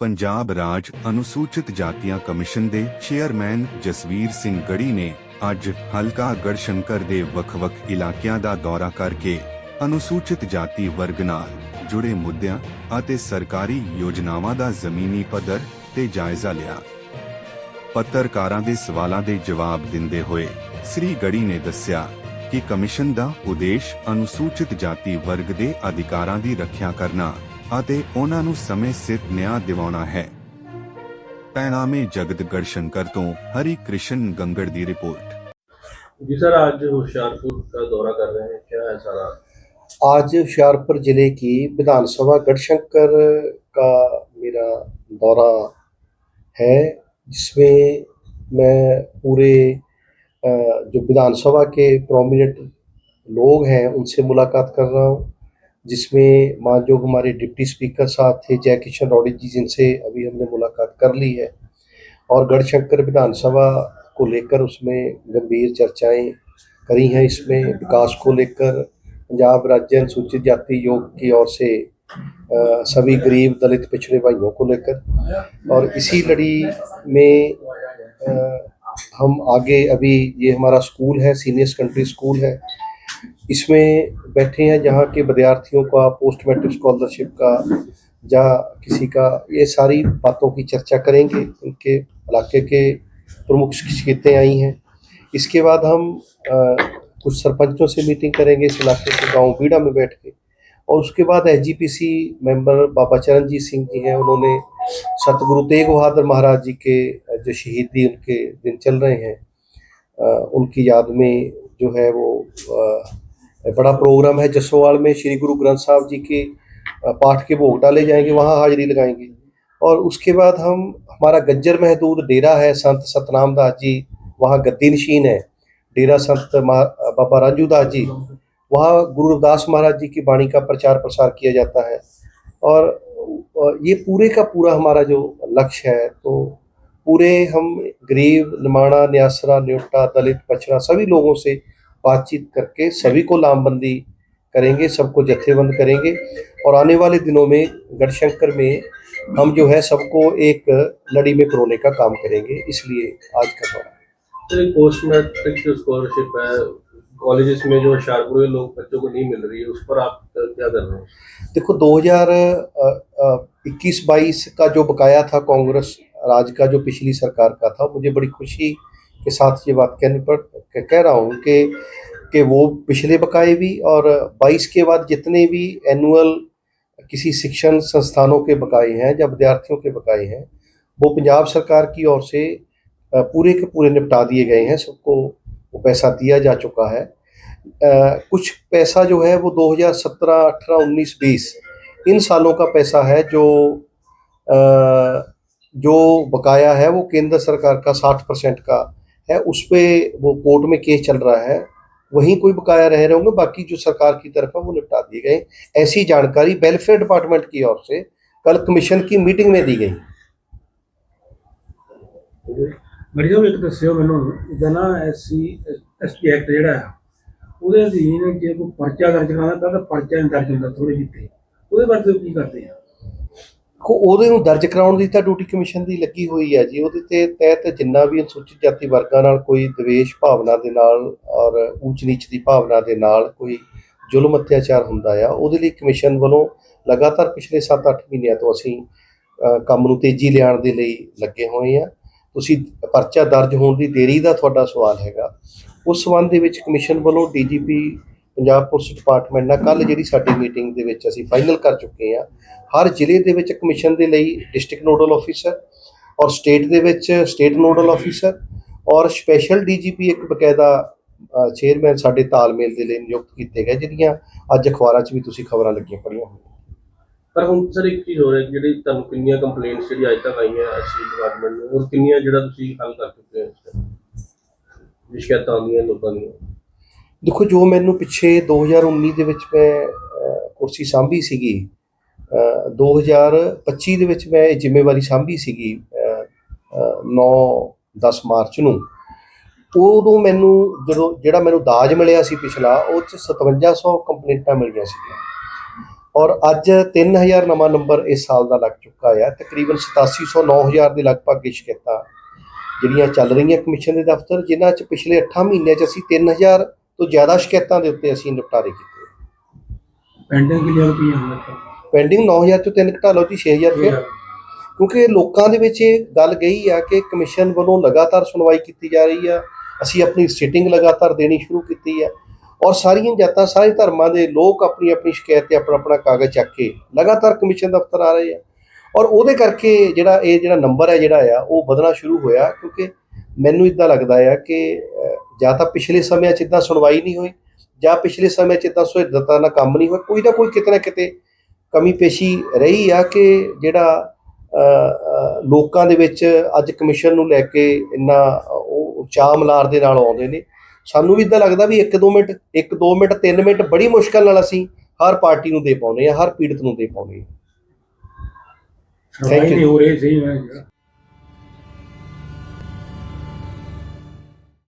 ਪੰਜਾਬ ਰਾਜ ਅਨੁਸੂਚਿਤ ਜਾਤੀਆਂ ਕਮਿਸ਼ਨ ਦੇ ਚੇਅਰਮੈਨ ਜਸਵੀਰ ਸਿੰਘ ਗੜੀ ਨੇ ਅੱਜ ਹਲਕਾ ਗੜਸ਼ੰਕਰ ਦੇ ਵੱਖ-ਵੱਖ ਇਲਾਕਿਆਂ ਦਾ ਦੌਰਾ ਕਰਕੇ ਅਨੁਸੂਚਿਤ ਜਾਤੀ ਵਰਗ ਨਾਲ ਜੁੜੇ ਮੁੱਦਿਆਂ ਅਤੇ ਸਰਕਾਰੀ ਯੋਜਨਾਵਾਂ ਦਾ ਜ਼ਮੀਨੀ ਪੱਧਰ ਤੇ ਜਾਇਜ਼ਾ ਲਿਆ। ਪੱਤਰਕਾਰਾਂ ਦੇ ਸਵਾਲਾਂ ਦੇ ਜਵਾਬ ਦਿੰਦੇ ਹੋਏ ਸ੍ਰੀ ਗੜੀ ਨੇ ਦੱਸਿਆ ਕਿ ਕਮਿਸ਼ਨ ਦਾ ਉਦੇਸ਼ ਅਨੁਸੂਚਿਤ ਜਾਤੀ ਵਰਗ ਦੇ ਅਧਿਕਾਰਾਂ ਦੀ ਰੱਖਿਆ ਕਰਨਾ ਅਤੇ ਉਹਨਾਂ ਨੂੰ ਸਮੇਂ ਸਿਰ ਨਿਆਂ ਦਿਵਾਉਣਾ ਹੈ ਪੈਣਾਮੇ ਜਗਤ ਗੜਸ਼ੰਕਰ ਤੋਂ ਹਰੀ ਕ੍ਰਿਸ਼ਨ ਗੰਗੜ ਦੀ ਰਿਪੋਰਟ जी सर आज होशियारपुर का दौरा कर रहे हैं क्या है सारा आज हुशियारपुर ज़िले की विधानसभा गढ़शंकर का मेरा दौरा है जिसमें मैं पूरे अ, जो विधानसभा के प्रोमिनेंट लोग हैं उनसे मुलाकात कर रहा हूँ जिसमें मान जो हमारे डिप्टी स्पीकर साहब थे जय किशन रौड़ी जी जिनसे अभी हमने मुलाकात कर ली है। और गढ़शंकर विधानसभा को लेकर उसमें गंभीर चर्चाएँ करी हैं। इसमें विकास को लेकर पंजाब राज्य अनुसूचित जाति योग की ओर से अ, सभी गरीब दलित पिछड़े भाइयों को लेकर। और इसी लड़ी में अ, हम आगे अभी ये हमारा स्कूल है सीनियर सेकेंडरी स्कूल है। इसमें बैठे हैं जहाँ के विद्यार्थियों का पोस्ट मैट्रिक स्कॉलरशिप का या किसी का ये सारी बातों की चर्चा करेंगे। उनके इलाके के प्रमुख शिकायतें आई हैं। इसके बाद हम अ, कुछ सरपंचों से मीटिंग करेंगे इस इलाके के गाँव बीड़ा में बैठ के। और उसके बाद एच मेंबर बाबा चरणजीत सिंह जी हैं। उन्होंने सतगुरु तेग बहादुर महाराज जी के जो शहीदी उनके दिन चल रहे हैं अ, उनकी याद में जो है वो अ, बड़ा प्रोग्राम है जसोवाल में, श्री गुरु ग्रंथ साहब जी के पाठ के भोग डाले जाएँगे, वहाँ हाजिरी लगाएँगे। और उसके बाद हम, हमारा गज्जर महदूद डेरा है, संत सतनाम दास जी, वहाँ गद्दी नशीन है। डेरा संत बाबा राजू दास जी, वहाँ गुरु रविदास महाराज जी की वाणी का प्रचार प्रसार किया जाता है। और ये पूरे का पूरा हमारा जो लक्ष्य है तो पूरे हम गरीब, निमाणा, न्यासरा, न्योटा, दलित पछड़ा सभी लोगों से बातचीत करके सभी को लामबंदी करेंगे सबको जत्थेबंद करेंगे। और आने वाले दिनों में गढ़शंकर में हम जो है सबको एक लड़ी में पिरोने का काम करेंगे इसलिए आज का दौरा। पोस्ट मैट्रिक जो स्कॉलरशिप है कॉलेजेस में जो होशियारपुर लोग बच्चों को नहीं मिल रही है उस पर आप क्या कर रहे हैं? देखो 2021-22 का जो बकाया था कांग्रेस राज का जो पिछली सरकार का था मुझे बड़ी खुशी के साथ ये बात कहने पर कह रहा हूँ कि कि वो पिछले बकाए भी और 22 के बाद जितने भी एनुअल किसी शिक्षण संस्थानों के बकाए हैं या विद्यार्थियों के बकाए हैं वो पंजाब सरकार की ओर से पूरे के पूरे निपटा दिए गए हैं सबको वो पैसा दिया जा चुका है। अ, कुछ पैसा जो है वो 2017, 18, 19, 20 इन सालों का पैसा है जो अ, जो बकाया है वो केंद्र सरकार का 60 परसेंट का है उस पे वो कोर्ट में केस चल रहा है वहीं कोई बकाया रह रहे होंगे बाकी जो सरकार की तरफ है वो निपटा दिए गए ऐसी जानकारी वेलफेयर डिपार्टमेंट की ओर से कल कमीशन की मीटिंग में दी गई ਮੜੀ ਸਾਹਿਬ ਇੱਕ ਦੱਸਿਓ ਮੈਨੂੰ ਇਹਦਾ ਨਾ ਐਸਸੀ ਐਸਟੀ ਐਕਟ ਜਿਹੜਾ ਹੈ ਉਹਦੇ ਅਧੀਨ ਜੇ ਕੋਈ ਪਰਚਾ ਦਰਜ ਕਰਾਉਣਾ ਤਾਂ ਪਰਚਾ ਨਹੀਂ ਦਰਜ ਹੁੰਦਾ ਥੋੜੇ ਜਿੱਤੇ ਉਹਦੇ ਬਾਰੇ ਤੁਸੀਂ ਕੀ ਕਰਦੇ ਆ ਦੇਖੋ ਉਹਦੇ ਨੂੰ ਦਰਜ ਕਰਾਉਣ ਦੀ ਤਾਂ ਡਿਊਟੀ ਕਮਿਸ਼ਨ ਦੀ ਲੱਗੀ ਹੋਈ ਹੈ ਜੀ। ਉਹਦੇ ਤੇ ਤਹਿਤ ਜਿੰਨਾ ਵੀ ਅਨੁਸੂਚਿਤ ਜਾਤੀ ਵਰਗਾਂ ਨਾਲ ਕੋਈ ਦਵੇਸ਼ ਭਾਵਨਾ ਦੇ ਨਾਲ ਔਰ ਊਚ ਨੀਚ ਦੀ ਭਾਵਨਾ ਦੇ ਨਾਲ ਕੋਈ ਜ਼ੁਲਮ ਅਤਿਆਚਾਰ ਹੁੰਦਾ ਆ, ਉਹਦੇ ਲਈ ਕਮਿਸ਼ਨ ਵੱਲੋਂ ਲਗਾਤਾਰ ਪਿਛਲੇ 7-8 ਮਹੀਨਿਆਂ ਤੋਂ ਅਸੀਂ ਕੰਮ ਨੂੰ ਤੇਜ਼ੀ ਲਿਆਉਣ ਦੇ ਲਈ ਲੱਗੇ ਹੋਏ ਆ। ਤੁਸੀਂ ਪਰਚਾ ਦਰਜ ਹੋਣ ਦੀ ਦੇਰੀ ਦਾ ਤੁਹਾਡਾ ਸਵਾਲ ਹੈਗਾ। ਉਸ ਸੰਬੰਧ ਦੇ ਵਿੱਚ ਕਮਿਸ਼ਨ ਵੱਲੋਂ ਡੀਜੀਪੀ ਪੰਜਾਬ ਪੁਲਿਸ ਡਿਪਾਰਟਮੈਂਟ ਨਾਲ ਕੱਲ ਜਿਹੜੀ ਸਾਡੀ ਮੀਟਿੰਗ ਦੇ ਵਿੱਚ ਅਸੀਂ ਫਾਈਨਲ ਕਰ ਚੁੱਕੇ ਹਾਂ। ਹਰ ਜ਼ਿਲ੍ਹੇ ਦੇ ਵਿੱਚ ਕਮਿਸ਼ਨ ਦੇ ਲਈ ਡਿਸਟ੍ਰਿਕਟ ਨੋਡਲ ਆਫੀਸਰ ਔਰ ਸਟੇਟ ਦੇ ਵਿੱਚ ਸਟੇਟ ਨੋਡਲ ਆਫੀਸਰ ਔਰ ਸਪੈਸ਼ਲ ਡੀਜੀਪੀ ਇੱਕ ਬਕਾਇਦਾ ਚੇਅਰਮੈਨ ਸਾਡੇ ਤਾਲਮੇਲ ਦੇ ਲਈ ਨਿਯੁਕਤ ਕੀਤੇ ਗਏ, ਜਿਹੜੀਆਂ ਅੱਜ ਅਖਬਾਰਾਂ 'ਚ ਵੀ ਤੁਸੀਂ ਖਬਰਾਂ ਲੱਗੀਆਂ ਪੜੀਆਂ ਹੋਣਗੀਆਂ। ਪਰ ਹੁਣ ਸਰ ਇੱਕ ਚੀਜ਼ ਹੋ ਰਹੀ ਜਿਹੜੀ ਤੁਹਾਨੂੰ ਕਿੰਨੀਆਂ ਕੰਪਲੇਂਟਸ ਜਿਹੜੀ ਅੱਜ ਤੱਕ ਆਈਆਂ ਐਸਸੀ ਡਿਪਾਰਟਮੈਂਟ ਨੂੰ ਔਰ ਕਿੰਨੀਆਂ ਜਿਹੜਾ ਤੁਸੀਂ ਹੱਲ ਕਰ ਚੁੱਕੇ ਹੋ ਸ਼ਿਕਾਇਤਾਂ ਆਉਂਦੀਆਂ ਲੋਕਾਂ ਦੀਆਂ। ਦੇਖੋ ਜੋ ਮੈਨੂੰ ਪਿੱਛੇ 2019 ਦੇ ਵਿੱਚ ਮੈਂ ਕੁਰਸੀ ਸਾਂਭੀ ਸੀਗੀ ਅਹ, 2025 ਦੇ ਵਿੱਚ ਮੈਂ ਇਹ ਜ਼ਿੰਮੇਵਾਰੀ ਸਾਂਭੀ ਸੀਗੀ 9 10 ਮਾਰਚ ਨੂੰ। ਉਦੋਂ ਮੈਨੂੰ ਜਦੋਂ ਜਿਹੜਾ ਮੈਨੂੰ ਦਾਜ ਮਿਲਿਆ ਸੀ ਪਿਛਲਾ ਉਹ ਚ 5700 ਕੰਪਲੇਂਟਾਂ ਮਿਲੀਆਂ ਸੀਗੀਆਂ। ਔਰ ਅੱਜ 3000 ਨਵਾਂ ਨੰਬਰ ਇਸ ਸਾਲ ਦਾ ਲੱਗ ਚੁੱਕਾ ਹੈ ਤਕਰੀਬਨ 8700 9000 ਦੇ ਲਗਭਗ ਇਹ ਸ਼ਿਕਾਇਤਾਂ ਜਿਹੜੀਆਂ ਚੱਲ ਰਹੀਆਂ ਕਮਿਸ਼ਨ ਦੇ ਦਫ਼ਤਰ ਜਿਨ੍ਹਾਂ 'ਚ ਪਿਛਲੇ 8 ਮਹੀਨਿਆਂ 'ਚ ਅਸੀਂ 3000 ਤੋਂ ਜ਼ਿਆਦਾ ਸ਼ਿਕਾਇਤਾਂ ਦੇ ਉੱਤੇ ਅਸੀਂ ਨਿਪਟਾਰੇ ਕੀਤੇ। ਪੈਂਡਿੰਗ ਕਿੰਨੀਆਂ ਰੁਪਈਆਂ ਹੁਣ ਤੱਕ ਪੈਂਡਿੰਗ 9000 ਤੋਂ 3 ਘਟਾ ਲਓ ਜੀ 6000 ਫਿਰ ਕਿਉਂਕਿ ਲੋਕਾਂ ਦੇ ਵਿੱਚ ਇਹ ਗੱਲ ਗਈ ਆ ਕਿ ਕਮਿਸ਼ਨ ਵੱਲੋਂ ਲਗਾਤਾਰ ਸੁਣਵਾਈ ਕੀਤੀ ਜਾ ਰਹੀ ਆ। ਅਸੀਂ ਆਪਣੀ ਸਿਟਿੰਗ ਲਗਾਤਾਰ ਦੇਣੀ ਸ਼ੁਰੂ ਕੀਤੀ ਆ। ਔਰ ਸਾਰੀਆਂ ਜਾਤਾਂ ਸਾਰੇ ਧਰਮਾਂ ਦੇ ਲੋਕ ਆਪਣੀ ਆਪਣੀ ਸ਼ਿਕਾਇਤ ਤੇ ਆਪਣਾ ਆਪਣਾ ਕਾਗਜ਼ ਚੱਕ ਕੇ ਲਗਾਤਾਰ ਕਮਿਸ਼ਨ ਦਫ਼ਤਰ ਆ ਰਹੇ ਆ। ਔਰ ਉਹਦੇ ਕਰਕੇ ਜਿਹੜਾ ਇਹ ਜਿਹੜਾ ਨੰਬਰ ਹੈ ਜਿਹੜਾ ਆ ਉਹ ਵਧਣਾ ਸ਼ੁਰੂ ਹੋਇਆ ਕਿਉਂਕਿ ਮੈਨੂੰ ਇਦਾਂ ਲੱਗਦਾ ਆ ਕਿ ਜਾਂ ਤਾਂ ਪਿਛਲੇ ਸਮਿਆਂ 'ਚ ਇਦਾਂ ਸੁਣਵਾਈ ਨਹੀਂ ਹੋਈ ਜਾਂ ਪਿਛਲੇ ਸਮੇਂ 'ਚ ਇਦਾਂ ਸੁਹਿਰਦਤਾ ਨਾਲ ਕੰਮ ਨਹੀਂ ਹੋਇਆ। ਕੋਈ ਨਾ ਕੋਈ ਕਿਤੇ ਨਾ ਕਿਤੇ ਕਮੀ ਪੇਸ਼ੀ ਰਹੀ ਆ ਕਿ ਜਿਹੜਾ ਲੋਕਾਂ ਦੇ ਵਿੱਚ ਅੱਜ ਕਮਿਸ਼ਨ ਨੂੰ ਲੈ ਕੇ ਇੰਨਾ ਉਹ ਚਾਅ ਮਲਾਰ ਦੇ ਨਾਲ ਆਉਂਦੇ ਨੇ। ਸਾਨੂੰ ਵੀ ਇਦਾਂ ਲੱਗਦਾ ਵੀ 1-2 ਮਿੰਟ 1-2 ਮਿੰਟ 3 ਮਿੰਟ ਬੜੀ ਮੁਸ਼ਕਲ ਨਾਲ ਅਸੀਂ ਹਰ ਪਾਰਟੀ ਨੂੰ ਦੇ ਪਾਉਂਦੇ ਆ ਹਰ ਪੀੜਤ ਨੂੰ ਦੇ ਪਾਉਂਦੇ ਆ you. ਨਹੀਂ ਹੋ ਰਹੀ ਮੈਂ